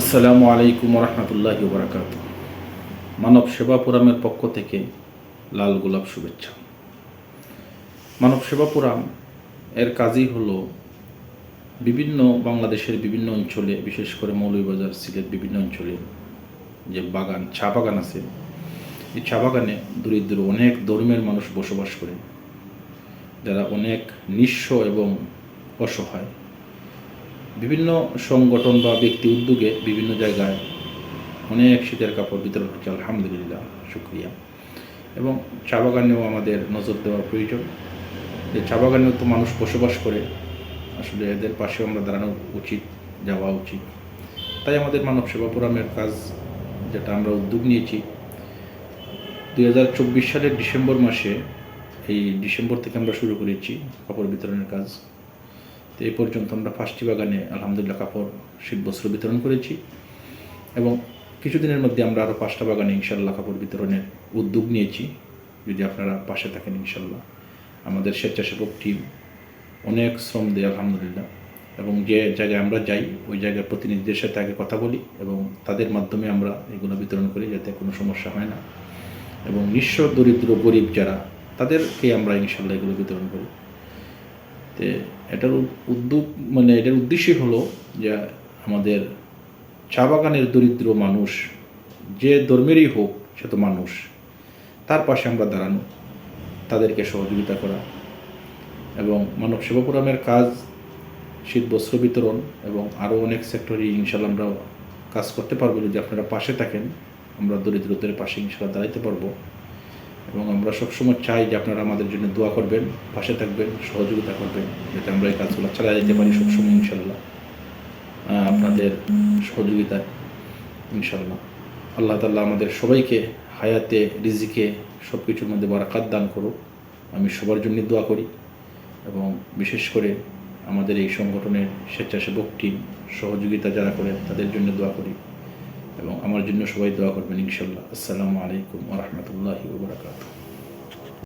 আসসালামু আলাইকুম রহমতুল্লাহ বরাকাত মানব সেবা পুরামের পক্ষ থেকে লাল গোলাপ শুভেচ্ছা। মানব সেবা পুরাম এর কাজই হলো বিভিন্ন বাংলাদেশের বিভিন্ন অঞ্চলে, বিশেষ করে মৌলভীবাজার, সিলেট বিভিন্ন অঞ্চলে যে বাগান, চা বাগান আছে, এই চা বাগানে দরিদ্র অনেক ধর্মের মানুষ বসবাস করে, যারা অনেক নিঃস্ব এবং অসহায়। বিভিন্ন সংগঠন বা ব্যক্তি উদ্যোগে বিভিন্ন জায়গায় অনেক শীতের কাপড় বিতরণ হচ্ছে আলহামদুলিল্লাহ, শুক্রিয়া। এবং চা বাগানেও আমাদের নজর দেওয়ার প্রয়োজন। যে চা বাগানেও তো মানুষ বসবাস করে। আসলে এদের পাশেও আমরা দাঁড়ানো উচিত, যাওয়া উচিত। তাই আমাদের মানব সেবা ফোরামের কাজ, যেটা আমরা উদ্যোগ নিয়েছি, দুই হাজার চব্বিশ সালের ডিসেম্বর মাসে, এই ডিসেম্বর থেকে আমরা শুরু করেছি কাপড় বিতরণের কাজ। তো এই পর্যন্ত আমরা পাঁচটি বাগানে আলহামদুলিল্লাহ কাপড়, শীত বস্ত্র বিতরণ করেছি এবং কিছুদিনের মধ্যে আমরা আরও পাঁচটা বাগানে ইনশাল্লাহ কাপড় বিতরণের উদ্যোগ নিয়েছি। যদি আপনারা পাশে থাকেন ইনশাল্লাহ আমাদের স্বেচ্ছাসেবক টিম অনেক শ্রম দেয় আলহামদুলিল্লাহ। এবং যে জায়গায় আমরা যাই, ওই জায়গার প্রতিনিধিদের সাথে আগে কথা বলি এবং তাদের মাধ্যমে আমরা এগুলো বিতরণ করি যাতে কোনো সমস্যা হয় না। এবং নিঃস্ব দরিদ্র গরিব যারা, তাদেরকে আমরা ইনশাল্লাহ এগুলো বিতরণ করি। তে এটার উদ্যোগ মানে এটার উদ্দেশ্যই হলো যে আমাদের চা বাগানের দরিদ্র মানুষ, যে ধর্মেরই হোক, সে তো মানুষ। তার পাশে আমরা দাঁড়ানো, তাদেরকে সহযোগিতা করা এবং মানব সেবা ফোরামের কাজ, শীত বস্ত্র বিতরণ এবং আরও অনেক সেক্টরে ইনশাল্লাহ আমরা কাজ করতে পারব। যদি আপনারা পাশে থাকেন, আমরা দরিদ্রদের পাশে ইনশাল্লাহ দাঁড়াইতে পারব। এবং আমরা সবসময় চাই যে আপনারা আমাদের জন্য দোয়া করবেন, পাশে থাকবেন, সহযোগিতা করবেন, যাতে আমরা এই কাজগুলো চালিয়ে যেতে পারি সবসময় ইনশাল্লাহ আপনাদের সহযোগিতায় ইনশাল্লাহ আল্লাহ তাল্লাহ আমাদের সবাইকে হায়াতে, রিজিকে সব কিছুর মধ্যে বারাকাত দান করুক। আমি সবার জন্য দোয়া করি এবং বিশেষ করে আমাদের এই সংগঠনের স্বেচ্ছাসেবক টিম, সহযোগিতা যারা করে তাদের জন্য দোয়া করি। এবং আমার জন্য সবাই দোয়া করবেন ইনশাল্লাহ আসসালামু আলাইকুম রহমতুল্লাহি ওবরাকাতুহ